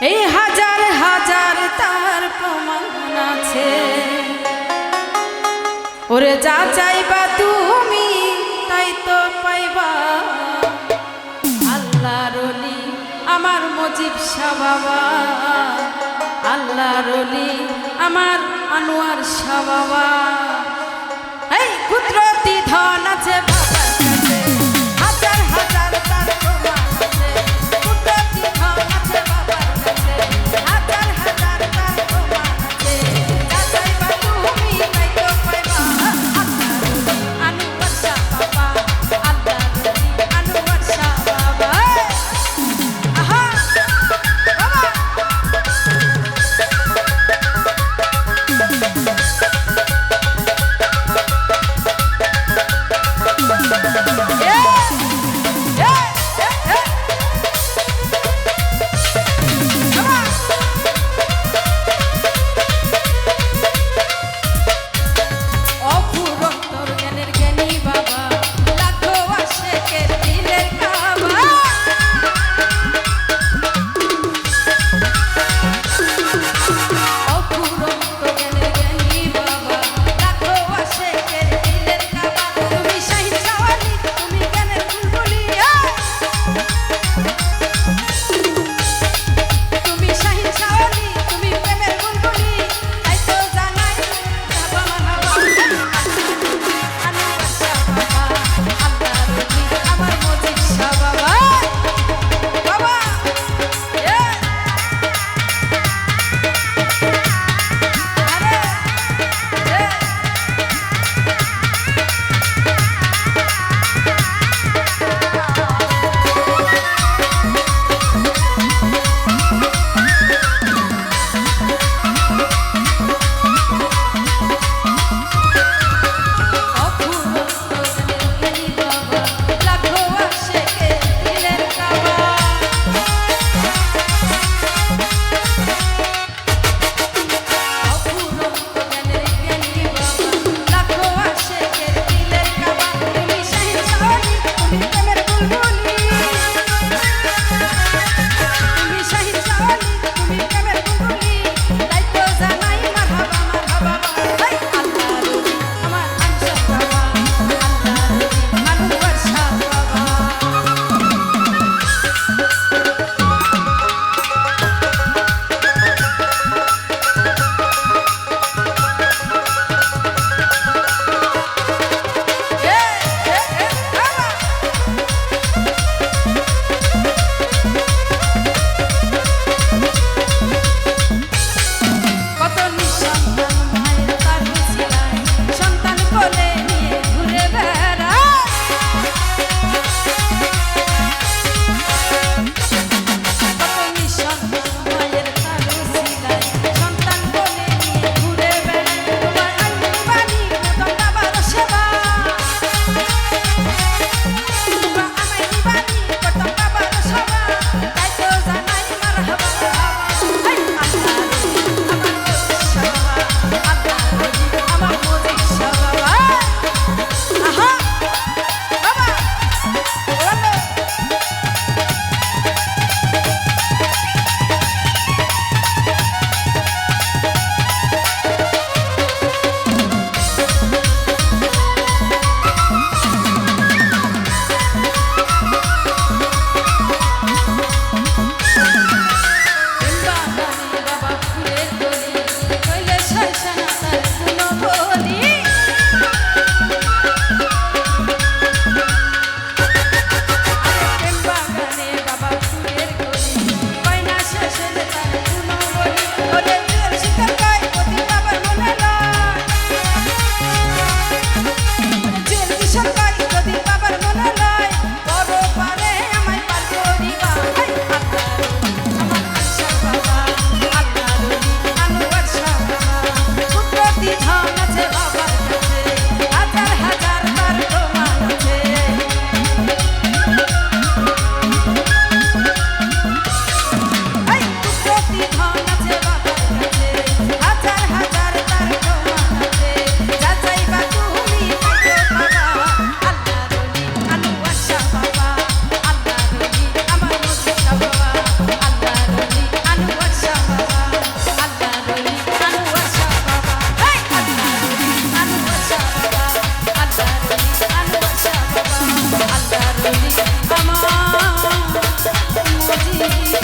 এই হাজার হাজার তার প্রমাণ আছে। ওরে যা চাইবা তুমি, তাই তো পাইবা। আল্লাহ রলি আমার মজিব শাহ বাবা। আল্লাহ রলি আমার আনোয়ার শাহ বাবা। Yeah! Sí.